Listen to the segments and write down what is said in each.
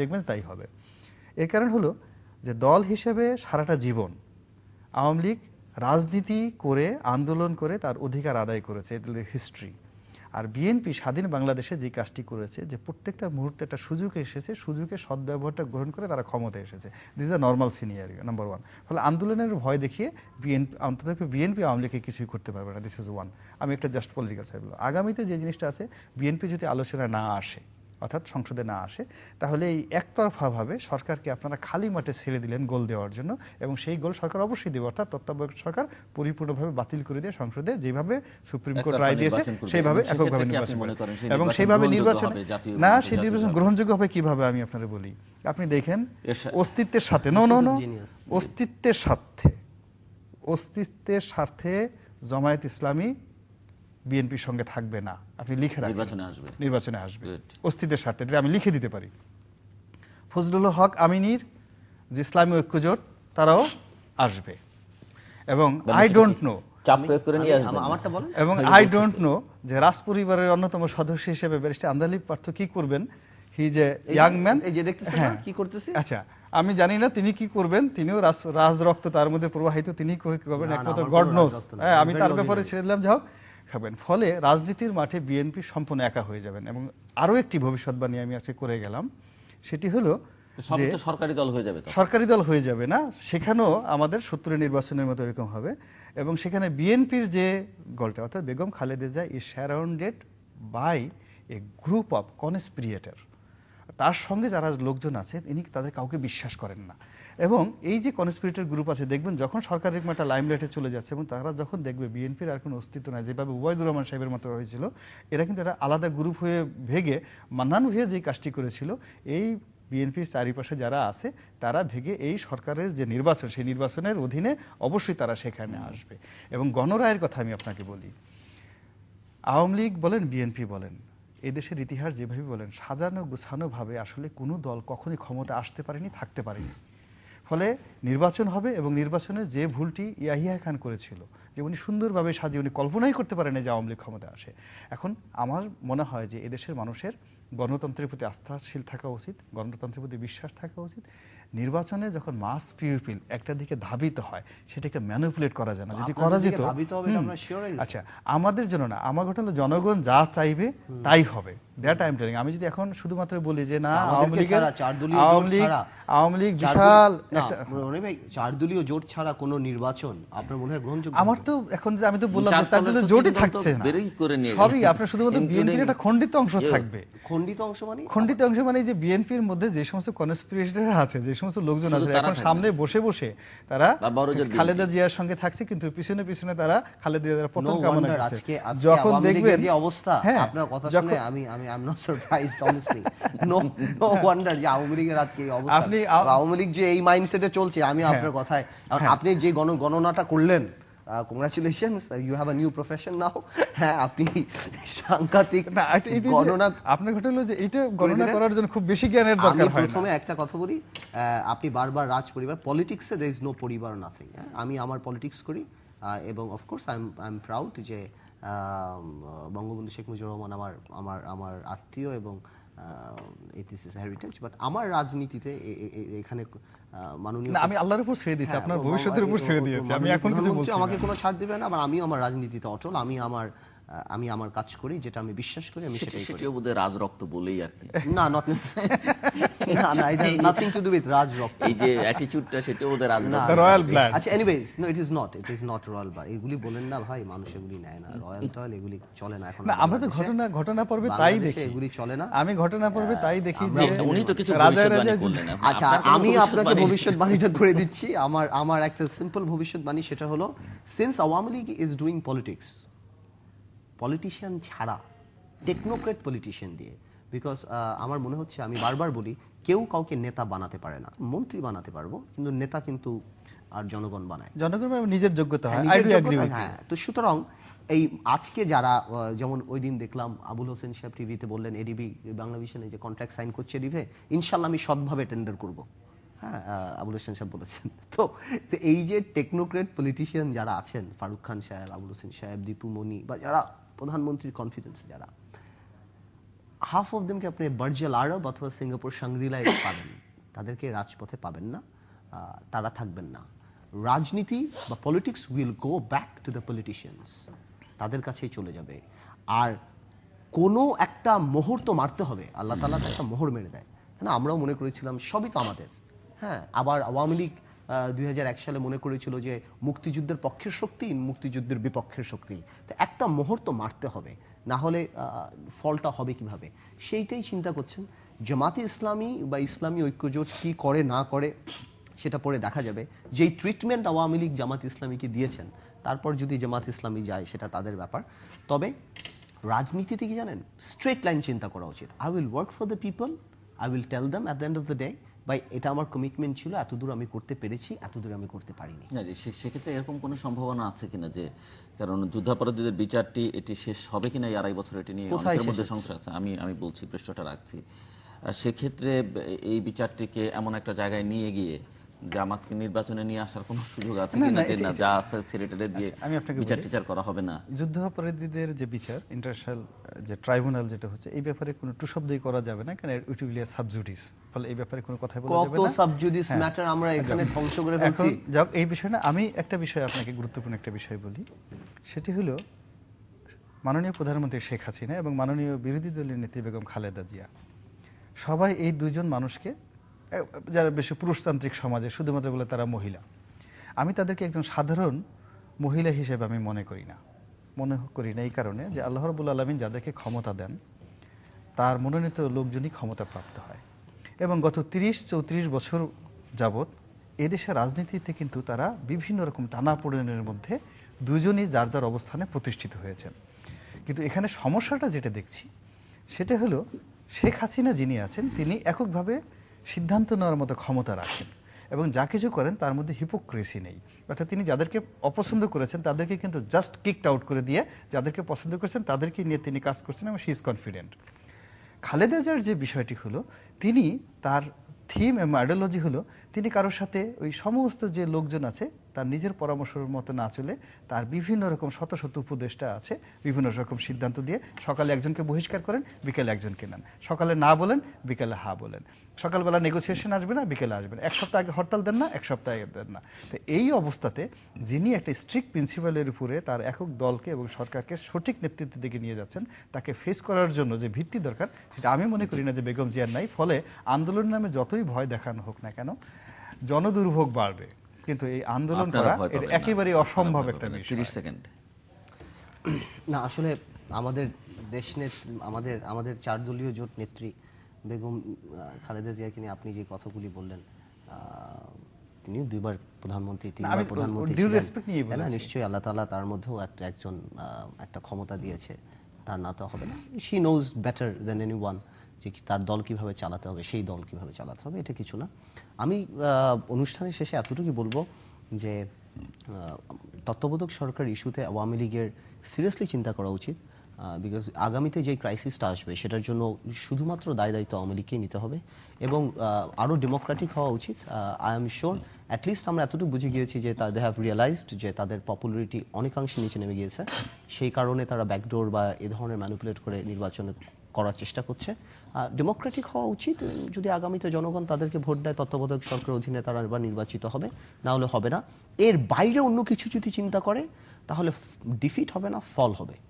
দেখবেন তাই হবে। এর কারণ হলো যে দল হিসেবে সারাটা জীবন আওয়ামী লীগ রাজনীতি করে, আন্দোলন করে তার অধিকার আদায় করেছে। হিস্ট্রি আর বিএনপি স্বাধীন বাংলাদেশে যে কাজটি করেছে, যে প্রত্যেকটা মুহূর্তে একটা সুযোগ এসেছে সুযোগের সদ্ব্যবহারটা গ্রহণ করে তারা ক্ষমতা এসেছে। This the normal senior number one ফলে আন্দোলনের ভয় দেখিয়ে বিএনপি অন্তত বিএনপি আওয়ামী লীগকে কিছুই করতে পারবে না। দিস ইজ ওয়ান আমি একটা জাস্ট পলিটিক্যাল সাইড আগামীতে যে জিনিসটা আছে বিএনপি যদি আলোচনা না আসে অর্থাৎ সংসদে না আসে তাহলে এই একতরফাভাবে সরকারকে আপনারা খালি মাঠে ছেড়ে দিলেন গোল দেওয়ার জন্য এবং সেই গোল সরকার অবশ্যই দেবে। অর্থাৎ তত্ত্বাবধায়ক সরকার পরিপূর্ণভাবে বাতিল করে দিয়ে সংসদে যেভাবে সুপ্রিম কোর্ট রায় দিয়েছে সেইভাবে এককভাবে নির্বাচন মনে করেন এবং সেইভাবে নির্বাচন না সেই নির্বাচন গ্রহণযোগ্য হবে কীভাবে আমি আপনারা বলি? আপনি দেখেন অস্তিত্বের সাথে নো নো নো অস্তিত্বের স্বার্থে অস্তিত্বের স্বার্থে জামায়াত ইসলামী বিএনপির সঙ্গে থাকবে না। আপনি লিখে রাখেন। নির্বাচনে আসবে। নির্বাচনে আসবে। অস্তিত্বের স্বার্থে। এটা আমি লিখে দিতে পারি। ফজলুল হক আমিনীর যে ইসলামী ঐক্যজোট তারাও আসবে। এবং আই ডোন্ট নো চাপ প্রয়োগ করে নিয়ে আমি- আমারটা বলেন। এবং আই ডোন্ট নো যে রাজ পরিবারের অন্যতম সদস্য হিসেবে ব্যারিস্টার আন্দালিব পার্থ কি করবেন? হি যে ইয়াং ম্যান এই যে দেখতেছেন না, কি করতেছে? আচ্ছা আমি জানি না তিনি কি করবেন। তিনিও রাজ রক্ত তার মধ্যে প্রবাহিত। তিনি কি করবেন একমাত্র গড কোনো নোজ রাজরক্ত না। হ্যাঁ আমি তার ব্যাপারে ছেড়ে দিলাম। যাই হোক খাবেন ফলে রাজনীতির মাঠে বিএনপি সম্পূর্ণ একা হয়ে যাবেন এবং আরও একটি ভবিষ্যৎবাণী আমি আজকে করে গেলাম। সেটি হলো সরকারি দল হয়ে যাবে সরকারি দল হয়ে যাবে না সেখানেও আমাদের সত্তরের নির্বাচনের মতো এরকম হবে এবং সেখানে বিএনপির যে গলটা অর্থাৎ Begum Khaleda Zia is surrounded by a group of conspirator তার সঙ্গে যারা লোকজন আছে তিনি তাদের কাউকে বিশ্বাস করেন না। এবং এই যে কনস্পিরেটর গ্রুপ আছে, দেখবেন যখন সরকার এরকম একটা লাইমলাইটে চলে যাচ্ছে এবং তারা যখন দেখবে বিএনপির আর কোনো অস্তিত্ব নাই, যেভাবে উবায়দুর রহমান সাহেবের মতো হয়েছিল, এরা কিন্তু একটা আলাদা গ্রুপ হয়ে ভেগে মান্নান ভুঁইয়া যে কাজটি করেছিল, এই বিএনপির চারিপাশে যারা আছে, তারা ভেগে এই সরকারের যে নির্বাচন, সেই নির্বাচনের অধীনে অবশ্যই তারা সেখানে আসবে। এবং গণরায়ের কথা আমি আপনাকে বলি। আওয়ামী লীগ বলেন বিএনপি বলেন, এদেশের ইতিহাস যেভাবে বলেন সাজানো গুছানোভাবে আসলে কোনো দল কখনই ক্ষমতা আসতে পারেনি, থাকতে পারেনি। ফলে নির্বাচন হবে এবং নির্বাচনে যে ভুলটি ইয়াহিয়া খান করেছিল যে উনি সুন্দরভাবে সাজিয়ে উনি কল্পনাই করতে পারেন যে আওয়ামী লীগ ক্ষমতা আসে। এখন আমার মনে হয় যে এদেশের মানুষের গণতন্ত্রের প্রতি আস্থাশীল থাকা উচিত গণতন্ত্রের প্রতি বিশ্বাস থাকা উচিত। নির্বাচনে যখন মাস পিউপিল একটা দিকে ধাবিত হয় সেটাকে ম্যানুপুলেট করা যায় না। যদি করা যেত। আচ্ছা আমাদের জন্য না আমার ঘটনা জনগণ যা চাইবে তাই হবে। দ্যাট আই এম টেলিং আমি যদি এখন শুধুমাত্র বলি যে না আওয়ামী লীগের আওয়ামী লীগ ছাড়া। আওয়ামী লীগ বিশাল দলীয়- রনি ভাই চার দলীয় জোট ছাড়া কোনো নির্বাচন আপনার মনে হয় গ্রহণযোগ্য আমার তো এখন যে আমি তো বললাম তার জোটই থাকছে না। বেরই করে নিয়ে সবই আপনার শুধুমাত্র বিএনপির একটা খণ্ডিত অংশ ইয়ে, থাকবে। খণ্ডিত অংশ মানে খণ্ডিত অংশ মানে যে বিএনপির মধ্যে যে সমস্ত কনস্পিরেটর আছে যে সমস্ত লোকজন আছে এখন সামনে বসে বসে তারা খালেদা জিয়ার সঙ্গে থাকছে কিন্তু পিছনে পিছনে তারা খালেদা জিয়ার পতন কামনা করছে। যখন দেখবেন যে অবস্থা হ্যাঁ, আপনার কথা শুনে আমি আমি I am not surprised honestly no no wonder যে আওয়ামী লীগের আজকে এই অবস্থা। আপনি আওয়ামী লীগ যে এই মাইন্ডসেটে চলছে আমি আপনার কথায় আপনি যে গণ গণনাটা করলেন congratulation you have a new profession now হ্যাঁ আপনি সাংঘাতিক গণনা আপনার ঘটনা হলো যে এটা গণনা করার জন্য খুব বেশি জ্ঞানের দরকার হয় প্রথমে একটা কথা বলি আপনি বারবার রাজ পরিবার পলিটিক্সে দের ইজ নো পরিবার নাথিং আমি আমার পলিটিক্স করি এবং of course I am I am proud যে বঙ্গবন্ধু শেখ মুজিবুর রহমান আমার আমার আমার আত্মীয় এবং ইট ইস হেরিটেজ বাট আমার রাজনীতিতে এখানে মাননীয় আমি আল্লাহর উপর ছেড়ে দিয়েছি হ্যাঁ, আপনার ভবিষ্যতের উপর ছেড়ে দিয়েছি আমি এখন কিছু বলছি আমাকে কোনো ছাড় দিবে না আবার আমিও আমার রাজনীতিতে অটল আমি আমার আমি আমার কাজ করি যেটা আমি বিশ্বাস করি আমি সেটা- সেটাই করি। সেটিও বোধহয় রাজরক্ত বলেই আর কি। না নট না না এটা নাথিং টু ডু উইথ রাজ রক এই যে অ্যাটিচিউডটা সেটাও বোধহয় রাজরক্ত royal blood. আচ্ছা anyways no it is not it is not royal বা এগুলি বলেন না ভাই মানুষ এগুলি নেয় না। রয়্যাল এগুলি চলে না এখন না আমরা তো ঘটনা ঘটনা পর্বে তাই দেখি। এগুলি চলে না। আমি ঘটনা পর্বে তাই দেখি যে উনি তো কিছু ভবিষ্যৎবাণী করলেন। আচ্ছা আপনার আমি আপনাকে ভবিষ্যৎবাণী- ভবিষ্যৎবাণীটা করে দিচ্ছি। আমার আমার একটা সিম্পল ভবিষ্যৎবাণী সেটা হলো since Awami League is doing politics politician ছাড়া টেকনোক্রেট পলিটিশিয়ান দিয়ে বিকজ আমার মনে হচ্ছে আমি বারবার বলি কেউ কাউকে নেতা বানাতে পারে না। মন্ত্রী বানাতে পারব কিন্তু নেতা কিন্তু আর জনগণ বানায়। জনগণ নিজের যোগ্যতা হ্যাঁ, হ্যাঁ তো সুতরাং এই আজকে যারা যেমন ওই দিন দেখলাম আবুল হোসেন সাহেব টিভিতে বললেন এডিবি বাংলা ভিশনে যে কন্ট্রাক্ট সাইন করছে এডিভে ইনশাল্লাহ আমি সৎভাবে টেন্ডার করব। হ্যাঁ আবুল হোসেন সাহেব বলেছেন। তো তো এই যে টেকনোক্রেট পলিটিশিয়ান যারা আছেন ফারুক খান সাহেব আবুল হোসেন সাহেব দীপু মনি বা যারা প্রধানমন্ত্রীর কনফিডেন্স যারা। হাফ অফ দেমকে আপনি বার্জাল আরব অথবা সিঙ্গাপুর সাংরিলায় পাবেন। তাদেরকে রাজপথে পাবেন না। তারা থাকবেন না। রাজনীতি বা politics will go back to the politicians তাদের কাছেই চলে যাবে। আর কোনো একটা মোহর তো মারতে হবে। আল্লাহ তালা একটা মোহর মেরে দেয়। না? আমরাও মনে করেছিলাম, সবই তো আমাদের। হ্যাঁ আবার আওয়ামী লীগ দুই হাজার এক সালে মনে করেছিল যে মুক্তিযুদ্ধের পক্ষের শক্তি, মুক্তিযুদ্ধের বিপক্ষের শক্তি। তো একটা মোহর তো মারতে হবে, না হলে ফলটা হবে কীভাবে? সেইটাই চিন্তা করছেন। জামাতে ইসলামী বা ইসলামী ঐক্যজোট কি করে, না করে, সেটা পরে দেখা যাবে। যেই ট্রিটমেন্ট আওয়ামী লীগ জামাত ইসলামীকে দিয়েছেন, তারপর যদি জামাত ইসলামী যায়, সেটা তাদের ব্যাপার। তবে রাজনীতিতে কি জানেন? স্ট্রেট লাইন চিন্তা করা উচিত। I will work for the people I will tell them at the end of the day ভাই এটা আমার কমিটমেন্ট ছিল এতদূর আমি করতে পেরেছি এতদূর আমি করতে পারিনি। না, সেক্ষেত্রে এরকম কোনো সম্ভাবনা আছে কিনা যে কারণ যুদ্ধাপরাধীদের বিচারটি এটি শেষ হবে কিনা এই আড়াই বছর এটি নিয়ে অনেকের মধ্যে? সংশয় আছে। আমি আমি বলছি পৃষ্ঠটা রাখছি। আর সেক্ষেত্রে এই বিচারটিকে এমন একটা জায়গায় নিয়ে গিয়ে জামাতকে নির্বাচনে নিয়ে আসার কোনো সুযোগ আছে কিনা যে না যা আছে ছেড়ে টেড়ে দিয়ে আমি আপনাকে বিচার। টিচার করা হবে না যুদ্ধাপরাধীদের যে বিচার ইন্টারন্যাশনাল যে ট্রাইব্যুনাল যেটা হচ্ছে এই ব্যাপারে কোনো টু শব্দই করা যাবে না কারণ ইট উইল সাবজুডিস ফলে এই ব্যাপারে কোনো কথা বলা যাবে না কত সাবজুডিস। ম্যাটার আমরা এখানে ধ্বংস করে ফেলছি যাক এই বিষয় না আমি একটা বিষয় আপনাকে গুরুত্বপূর্ণ একটা বিষয় বলি সেটি হলো মাননীয় প্রধানমন্ত্রী শেখ হাসিনা এবং মাননীয় বিরোধী দলের নেত্রী বেগম খালেদা জিয়া সবাই এই দুইজন মানুষকে যারা বেশি পুরুষতান্ত্রিক সমাজে শুধুমাত্র বলে তারা মহিলা। আমি তাদেরকে একজন সাধারণ মহিলা হিসেবে আমি মনে করি না। মনে করি না এই কারণে যে আল্লাহ রবুল আলমিন যাদেরকে ক্ষমতা দেন, তার মনোনীত লোকজনই ক্ষমতা প্রাপ্ত হয়। এবং গত তিরিশ, চৌত্রিশ বছর যাবৎ এদেশের রাজনীতিতে কিন্তু তারা বিভিন্ন রকম টানা টানাপোড়েনের মধ্যে দুজনই যার যার অবস্থানে প্রতিষ্ঠিত হয়েছেন। কিন্তু এখানে সমস্যাটা যেটা দেখছি, সেটা হলো শেখ হাসিনা যিনি আছেন, তিনি এককভাবে সিদ্ধান্ত নেওয়ার মতো ক্ষমতা রাখেন। এবং যা কিছু করেন তার মধ্যে হিপোক্রেসি নেই। অর্থাৎ তিনি যাদেরকে অপছন্দ করেছেন, তাদেরকে কিন্তু জাস্ট কিকড আউট করে দিয়ে যাদেরকে পছন্দ করেছেন, তাদেরকে নিয়ে তিনি কাজ করছেন এবং শি ইজ কনফিডেন্ট খালেদাজার যে বিষয়টি হলো, তিনি তার থিম এবং আইডিওলজি হলো, তিনি কারোর সাথে ওই সমস্ত যে লোকজন আছে তার নিজের পরামর্শের মতো না চলে তার বিভিন্ন রকম শত শত উপদেষ্টা আছে, বিভিন্ন রকম সিদ্ধান্ত দিয়ে সকালে একজনকে বহিষ্কার করেন, বিকেলে একজনকে নেন। সকালে না বলেন, বিকেলে হা বলেন। সকালবেলা নেগোসিয়েশন আসবে না, বিকেলে আসবে না। এক সপ্তাহ আগে হরতাল দেন না, এক সপ্তাহ আগে দেন না। তো এই অবস্থাতে যিনি একটা স্ট্রিক্ট প্রিন্সিপালের উপরে তার একক দলকে এবং সরকারকে সঠিক নেতৃত্বের দিকে নিয়ে যাচ্ছেন, তাকে ফেস করার জন্য যে ভিত্তি দরকার, সেটা আমি মনে করি না যে বেগম জিয়ার নাই। ফলে আন্দোলনের নামে যতই ভয় দেখানো হোক না কেন, জনদুর্ভোগ বাড়বে। কিন্তু এই আন্দোলন করা এটা। একেবারেই অসম্ভব একটা না। বিষয় 30 সেকেন্ড না আসলে আমাদের দেশ আমাদের আমাদের চার দলীয় জোট নেত্রী বেগম খালেদা জিয়াকে নিয়ে আপনি যে কথাগুলি বললেন আহ, তিনিও দুইবার প্রধানমন্ত্রী তিনবার প্রধানমন্ত্রী হ্যাঁ। নিশ্চয়ই আল্লাহ তাআলা তার মধ্যেও একটা একজন আহ, একটা ক্ষমতা দিয়েছে তার না তো হবে না she knows better than anyone যে তার দল কীভাবে চালাতে হবে, সেই দল কীভাবে চালাতে হবে, এটা কিছু না। আমি অনুষ্ঠানের শেষে এতটুকুই বলব যে তত্ত্ববোধক সরকার ইস্যুতে আওয়ামী লীগের সিরিয়াসলি চিন্তা করা উচিত বিকজ আগামীতে যে ক্রাইসিসটা আসবে সেটার জন্য শুধুমাত্র দায় দায়িত্ব আওয়ামী লীগকেই নিতে হবে এবং আরও ডেমোক্রেটিক হওয়া উচিত। আই এম শিওর অ্যাটলিস্ট আমরা এতটুকু বুঝে গিয়েছি যে দে হ্যাভ রিয়েলাইজড যে তাদের পপুলারিটি অনেকাংশে নিচে নেমে গিয়েছে। সেই কারণে তারা ব্যাকডোর বা এ ধরনের ম্যানিপুলেট করে নির্বাচনে করার চেষ্টা করছে। ডেমোক্রেটিক হওয়া উচিত। যদি আগামীতে জনগণ তাদেরকে ভোট দেয়, তত্ত্বাবধায়ক সরকারের অধীনে তারা এবার নির্বাচিত হবে। না হলে হবে না। এর বাইরে অন্য কিছু যদি চিন্তা করে, তাহলে ডিফিট হবে না ফল হবে।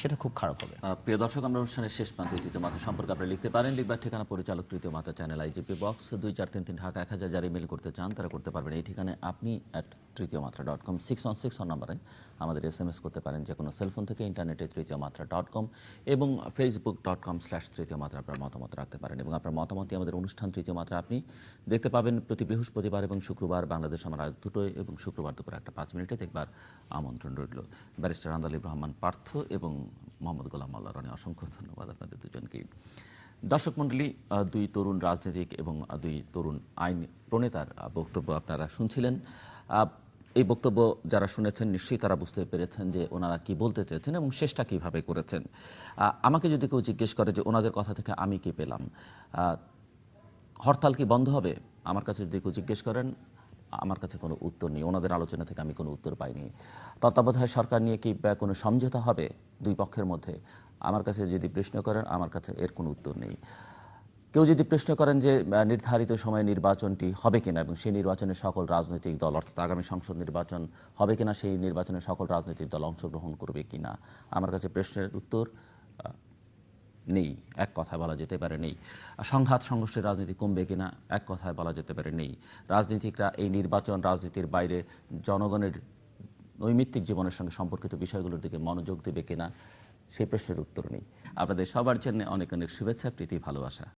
সেটা খুব খারাপ হবে। প্রিয় দর্শক, আমরা অনুষ্ঠানের শেষ প্রান্তে তৃতীয় মাত্রা সম্পর্কে আপনারা লিখতে পারেন। লিখবার ঠিকানা পরিচালক তৃতীয় মাত্রা চ্যানেল আইজিপি বক্স, দুই চার তিন তিন ঢাকা, এক হাজার যারা ইমেল করতে চান, তারা করতে পারবেন। এই ঠিকানায় আপনি at Tritiyo Matra dot com six one six নম্বরে আমাদের এস এম এস করতে পারেন যে কোনো সেলফোন থেকে ইন্টারনেটে তৃতীয় মাত্রা ডট কম এবং ফেসবুক ডট কম স্ল্যাশ তৃতীয় মাত্রা আপনার মতামত রাখতে পারেন। এবং আপনার মতামতই আমাদের অনুষ্ঠান তৃতীয় মাত্রা আপনি দেখতে পাবেন প্রতি বৃহস্পতিবার এবং শুক্রবার বাংলাদেশ আমার রাত দুটোয় এবং শুক্রবার দুপুর একটা পাঁচ মিনিটে দেখবার আমন্ত্রণ রইল। ব্যারিস্টার আন্দালিব রহমান পার্থ এবং মোহাম্মদ গোলাম মোল্লা রনি, অসংখ্য ধন্যবাদ আপনাদের দুজনকেই দর্শক মণ্ডলী দুই তরুণ রাজনীতিক এবং দুই তরুণ আইন প্রণেতার বক্তব্য আপনারা শুনছিলেন। এই বক্তব্য যারা শুনেছেন নিশ্চয়ই তারা বুঝতে পেরেছেন যে ওনারা কি বলতে চেয়েছেন এবং শেষটা কীভাবে করেছেন। আমাকে যদি কেউ জিজ্ঞেস করে যে ওনাদের কথা থেকে আমি কি পেলাম হরতাল কি বন্ধ হবে? আমার কাছে যদি কেউ জিজ্ঞেস করেন আমার কাছে কোনো উত্তর নেই। ওনাদের আলোচনা থেকে আমি কোনো উত্তর পাইনি। তত্ত্বাবধায়ক সরকার নিয়ে কি কোনো সমঝোতা হবে দুই পক্ষের মধ্যে? আমার কাছে যদি প্রশ্ন করেন, আমার কাছে এর কোনো উত্তর নেই। কেউ যদি প্রশ্ন করেন যে নির্ধারিত সময়ে নির্বাচনটি হবে কিনা এবং সেই নির্বাচনে সকল রাজনৈতিক দল, অর্থাৎ আগামী সংসদ নির্বাচন হবে কিনা, সেই নির্বাচনে সকল রাজনৈতিক দল অংশগ্রহণ করবে কিনা? আমার কাছে প্রশ্নের উত্তর নেই, এক কথায় বলা যেতে পারে নেই। সংঘাত, সংঘর্ষের রাজনীতি কমবে কিনা, এক কথায় বলা যেতে পারে নেই। রাজনীতিকরা এই নির্বাচন রাজনীতির বাইরে জনগণের নৈমিত্তিক জীবনের সঙ্গে সম্পর্কিত বিষয়গুলোর দিকে মনোযোগ দেবে কিনা সেই প্রশ্নের উত্তর নেই। আপনাদের সবার জন্য অনেক অনেক শুভেচ্ছা, প্রীতি, ভালোবাসা।